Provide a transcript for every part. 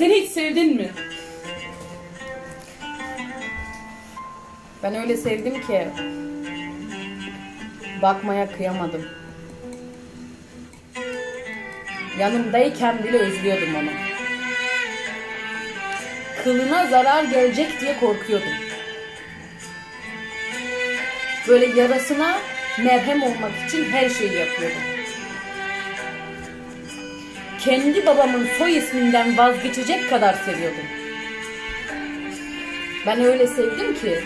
Sen hiç sevdin mi? Ben öyle sevdim ki bakmaya kıyamadım. Yanımdayken bile özlüyordum onu. Kılına zarar gelecek diye korkuyordum. Böyle yarasına merhem olmak için her şeyi yapıyordum. Kendi babamın soy isminden vazgeçecek kadar seviyordum. Ben öyle sevdim ki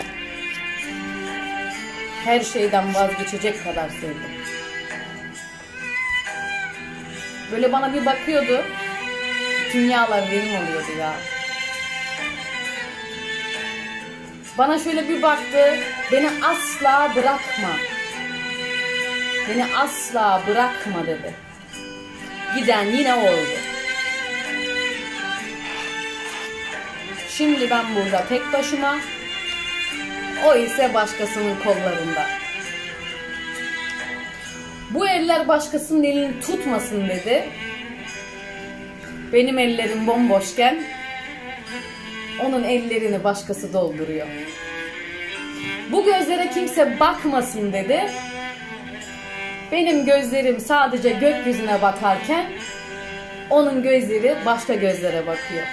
her şeyden vazgeçecek kadar sevdim. Böyle bana bir bakıyordu. Dünyalar benim oluyordu ya. Bana şöyle bir baktı. Beni asla bırakma. Beni asla bırakma dedi. Giden yine oldu. Şimdi ben burada tek başıma. O ise başkasının kollarında. Bu eller başkasının elini tutmasın dedi. Benim ellerim bomboşken onun ellerini başkası dolduruyor. Bu gözlere kimse bakmasın dedi. Benim gözlerim sadece gökyüzüne bakarken onun gözleri başka gözlere bakıyor.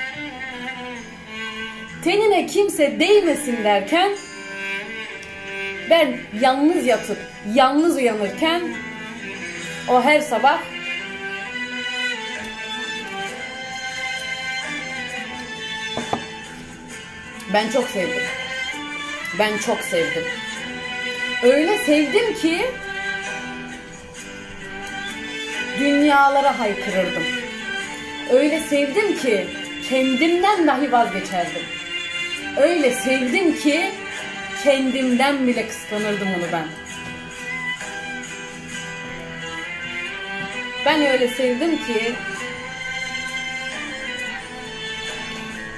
Tenine kimse değmesin derken ben yalnız yatıp yalnız uyanırken o her sabah ben çok sevdim. Ben çok sevdim. Öyle sevdim ki dünyalara haykırırdım. Öyle sevdim ki kendimden dahi vazgeçerdim. Öyle sevdim ki kendimden bile kıskanırdım onu ben. Ben öyle sevdim ki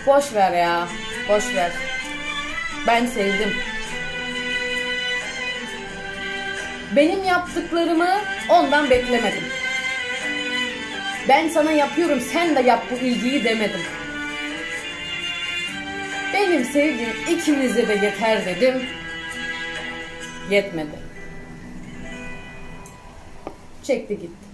boş ver ya. Boş ver. Ben sevdim. Benim yaptıklarımı ondan beklemedim. Ben sana yapıyorum sen de yap bu ilgiyi demedim. Benim sevdiğim ikimize de yeter dedim. Yetmedi. Çekti gitti.